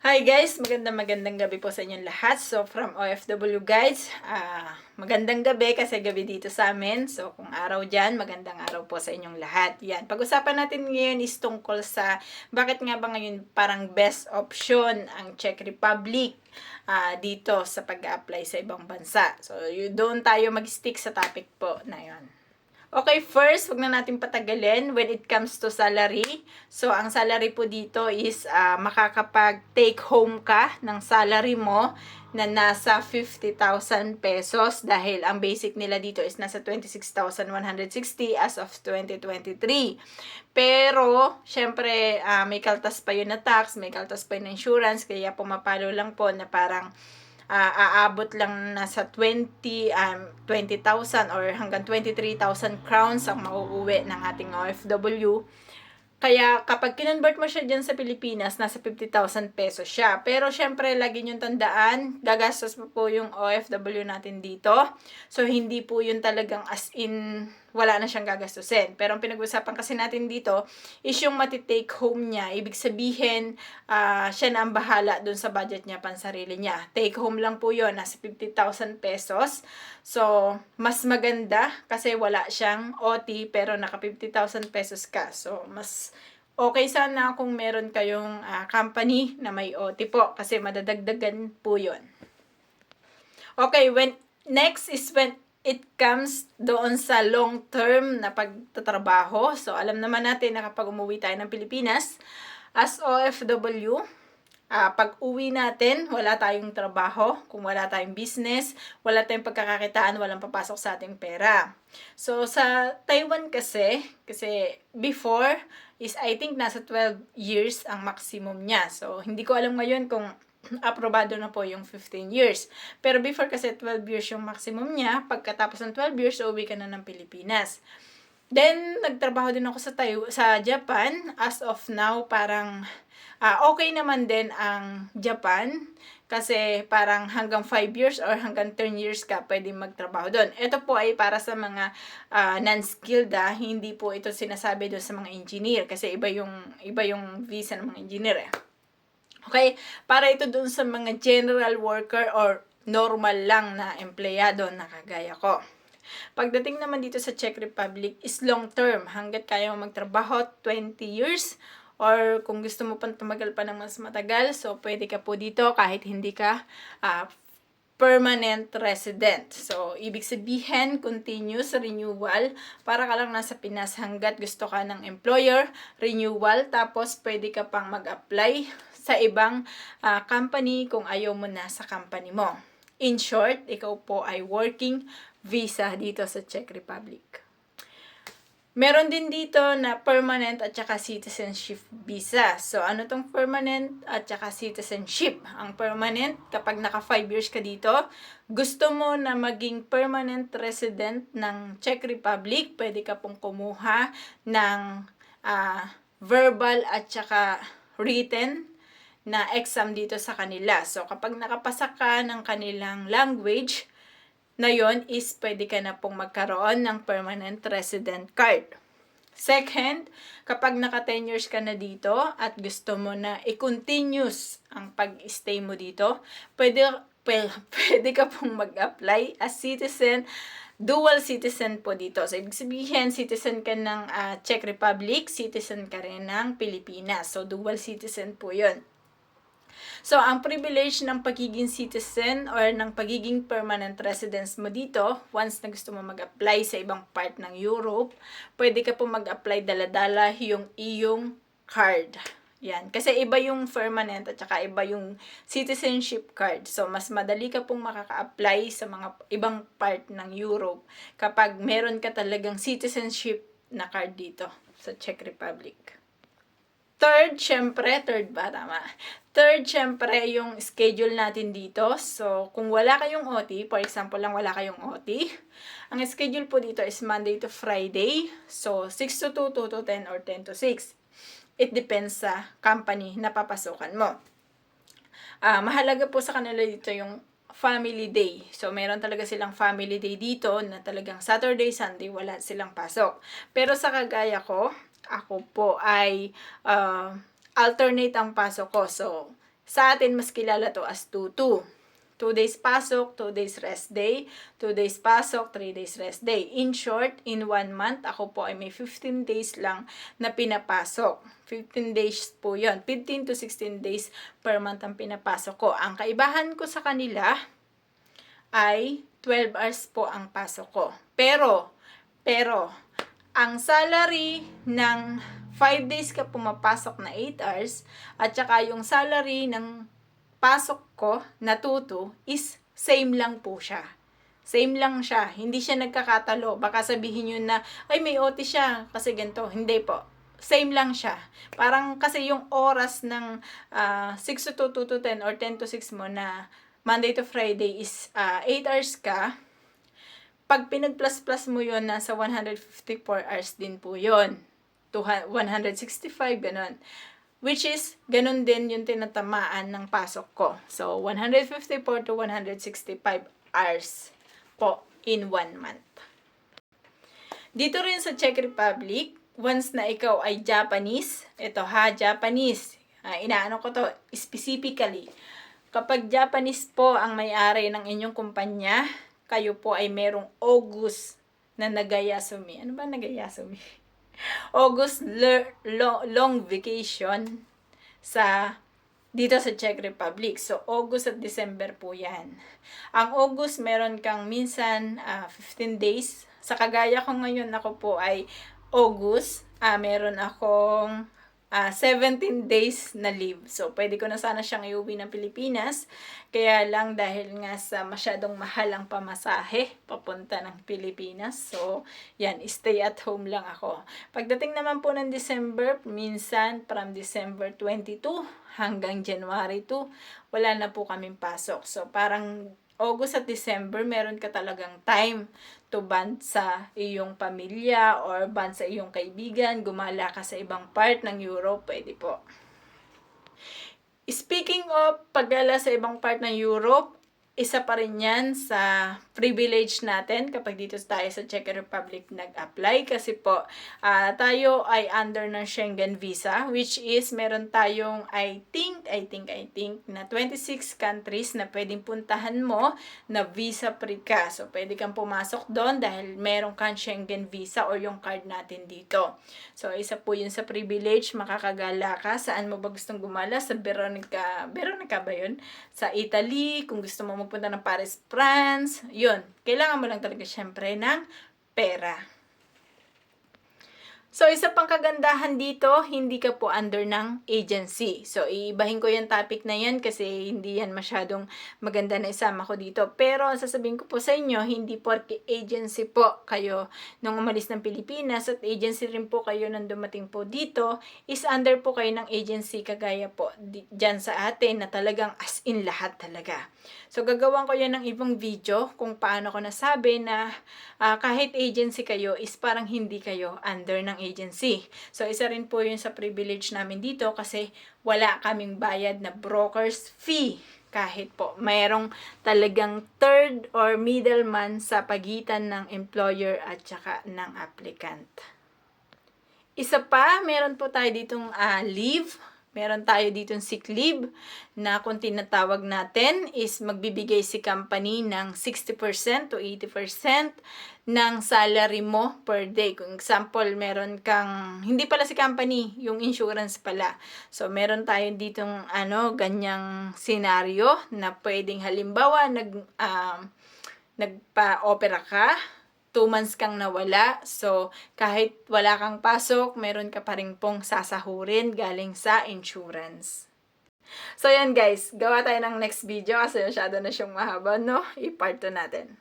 Hi guys, magandang magandang gabi po sa inyong lahat. So from OFW guys, ah magandang gabi kasi gabi dito sa amin. So kung araw dyan, magandang araw po sa inyong lahat. Yan, pag-usapan natin ngayon is tungkol sa bakit nga ba ngayon parang best option ang Czech Republic ah, dito sa pag-apply sa ibang bansa. So doon tayo mag-stick sa topic po na yon. Okay, first, wag na natin patagalin when it comes to salary. So, ang salary po dito is ah, makakapag-take home ka ng salary mo na nasa 50,000 pesos dahil ang basic nila dito is nasa 26,160 as of 2023. Pero, syempre, ah, may kaltas pa yun na tax, may kaltas pa yun insurance, kaya pumapalo lang po na parang ah, aabot lang nasa 20 um, 20,000 or hanggang 23,000 crowns ang mauuwi ng ating OFW. Kaya kapag kinonvert mo siya dyan sa Pilipinas, nasa 50,000 pesos siya. Pero syempre, lagi nyo tandaan, gagastos po po yung OFW natin dito. So, hindi po yun talagang as in, wala na siyang gagastusin. Pero ang pinag-usapan kasi natin dito is yung matitake home niya. Ibig sabihin, ah, siya na ang bahala dun sa budget niya, pansarili niya. Take home lang po yun, nasa 50,000 pesos. So, mas maganda kasi wala siyang OT pero naka 50,000 pesos ka. So, mas okay sana kung meron kayong ah, company na may OT po kasi madadagdagan po yun. Okay, when next is when it comes doon sa long term na pagtatrabaho. So, alam naman natin na kapag umuwi tayo ng Pilipinas, as OFW, ah pag uwi natin, wala tayong trabaho, kung wala tayong business, wala tayong pagkakakitaan, walang papasok sa ating pera. So, sa Taiwan kasi, kasi before is I think nasa 12 years ang maximum niya. So, hindi ko alam ngayon kung aprobado na po yung 15 years. Pero before kasi 12 years yung maximum niya, pagkatapos ng 12 years, uwi ka na ng Pilipinas. Then, nagtrabaho din ako sa Tayo sa Japan. As of now, parang ah, okay naman din ang Japan kasi parang hanggang 5 years or hanggang 10 years ka pwede magtrabaho doon. Ito po ay para sa mga ah, non-skilled ah, hindi po ito sinasabi doon sa mga engineer kasi iba yung iba yung visa ng mga engineer eh. Okay? Para ito doon sa mga general worker or normal lang na empleyado na kagaya ko. Pagdating naman dito sa Czech Republic is long term. Hanggat kaya mo magtrabaho, 20 years. Or kung gusto mo pang tumagal pa ng mas matagal, so pwede ka po dito kahit hindi ka ah, permanent resident. So, ibig sabihin, continuous renewal. Para ka lang nasa Pinas hanggat gusto ka ng employer, renewal. Tapos, pwede ka pang mag-apply sa ibang ah, company kung ayaw mo na sa company mo. In short, ikaw po ay working visa dito sa Czech Republic. Meron din dito na permanent at saka citizenship visa. So, ano tong permanent at saka citizenship? Ang permanent, kapag naka 5 years ka dito, gusto mo na maging permanent resident ng Czech Republic, pwede ka pong kumuha ng ah, verbal at saka written na exam dito sa kanila. So, kapag nakapasa ka ng kanilang language, na yon is pwede ka na pong magkaroon ng permanent resident card. Second, kapag naka 10 years ka na dito at gusto mo na i-continuous ang pag-stay mo dito, pwede, pwede ka pong mag-apply as citizen, dual citizen po dito. So, ibig sabihin, citizen ka ng ah, Czech Republic, citizen ka rin ng Pilipinas. So, dual citizen po yun. So, ang privilege ng pagiging citizen or ng pagiging permanent residence mo dito, once na gusto mo mag-apply sa ibang part ng Europe, pwede ka po mag-apply dala-dala yung iyong card. Yan. Kasi iba yung permanent at saka iba yung citizenship card. So, mas madali ka pong makaka-apply sa mga ibang part ng Europe kapag meron ka talagang citizenship na card dito sa Czech Republic. Third, syempre, third ba? Tama. Third, syempre, yung schedule natin dito. So, kung wala kayong OT, for example lang wala kayong OT, ang schedule po dito is Monday to Friday. So, 6 to 2, 2 to 10, or 10 to 6. It depends sa company na papasukan mo. Ah, mahalaga po sa kanila dito yung family day. So, meron talaga silang family day dito na talagang Saturday, Sunday, wala silang pasok. Pero sa kagaya ko, ako po ay uh, alternate ang pasok ko. So, Sa atin, mas kilala to as 2-2. 2 days pasok, 2 days rest day, 2 days pasok, 3 days rest day. In short, in 1 month, ako po ay may 15 days lang na pinapasok. 15 days po yon 15 to 16 days per month ang pinapasok ko. Ang kaibahan ko sa kanila ay 12 hours po ang pasok ko. Pero, pero, ang salary ng 5 days ka pumapasok na 8 hours at saka yung salary ng pasok ko na tuto is same lang po siya. Same lang siya. Hindi siya nagkakatalo. Baka sabihin nyo na, ay may OT siya kasi ganito. Hindi po. Same lang siya. Parang kasi yung oras ng ah, 6 to 2, 2 to 10 or 10 to 6 mo na Monday to Friday is ah, 8 hours ka. Pag pinag-plus-plus mo yon nasa 154 hours din po yon to 165, ganun. Which is, ganun din yung tinatamaan ng pasok ko. So, 154 to 165 hours po in one month. Dito rin sa Czech Republic, once na ikaw ay Japanese, ito ha, Japanese, ah, inaano ko to specifically, kapag Japanese po ang may-ari ng inyong kumpanya, kayo po ay merong August na nagayasumi. Ano ba nagayasumi? August le- lo- long vacation sa dito sa Czech Republic. So, August at December po yan. Ang August, meron kang minsan ah, 15 days. Sa kagaya ko ngayon, ako po ay August. ah meron akong ah, 17 days na leave. So, pwede ko na sana siyang iuwi ng Pilipinas. Kaya lang dahil nga sa masyadong mahal ang pamasahe papunta ng Pilipinas. So, yan, stay at home lang ako. Pagdating naman po ng December, minsan from December 22 hanggang January 2, wala na po kaming pasok. So, parang August at December, meron ka talagang time to band sa iyong pamilya or band sa iyong kaibigan, gumala ka sa ibang part ng Europe, pwede po. Speaking of paggala sa ibang part ng Europe, isa pa rin yan sa privilege natin kapag dito tayo sa Czech Republic nag-apply kasi po ah, tayo ay under ng Schengen visa which is meron tayong I think, I think, I think na 26 countries na pwedeng puntahan mo na visa free ka. So pwede kang pumasok doon dahil meron kang Schengen visa or yung card natin dito. So isa po yun sa privilege, makakagala ka. Saan mo ba gustong gumala? Sa Veronica, Veronica ba yun? Sa Italy, kung gusto mo magpunta ng Paris, France, yun. Kailangan mo lang talaga syempre ng pera. So, isa pang kagandahan dito, hindi ka po under ng agency. So, iibahin ko yung topic na yan kasi hindi yan masyadong maganda na isama ko dito. Pero, ang sasabihin ko po sa inyo, hindi porke agency po kayo nung umalis ng Pilipinas at agency rin po kayo nang dumating po dito, is under po kayo ng agency kagaya po dyan sa atin na talagang as in lahat talaga. So, gagawan ko yan ng ibang video kung paano ko nasabi na ah, kahit agency kayo is parang hindi kayo under ng agency. So, isa rin po yun sa privilege namin dito kasi wala kaming bayad na broker's fee. Kahit po mayroong talagang third or middleman sa pagitan ng employer at saka ng applicant. Isa pa, meron po tayo ditong ah, leave. Meron tayo ditong sick leave na kung tinatawag natin is magbibigay si company ng 60% to 80% ng salary mo per day. Kung example, meron kang, hindi pala si company, yung insurance pala. So, meron tayo ditong ano, ganyang senaryo na pwedeng halimbawa, nag, um, nagpa-opera ka, two months kang nawala. So, kahit wala kang pasok, meron ka pa rin pong sasahurin galing sa insurance. So, yan guys. Gawa tayo ng next video kasi masyado na siyang mahaba, no? I-part 2 natin.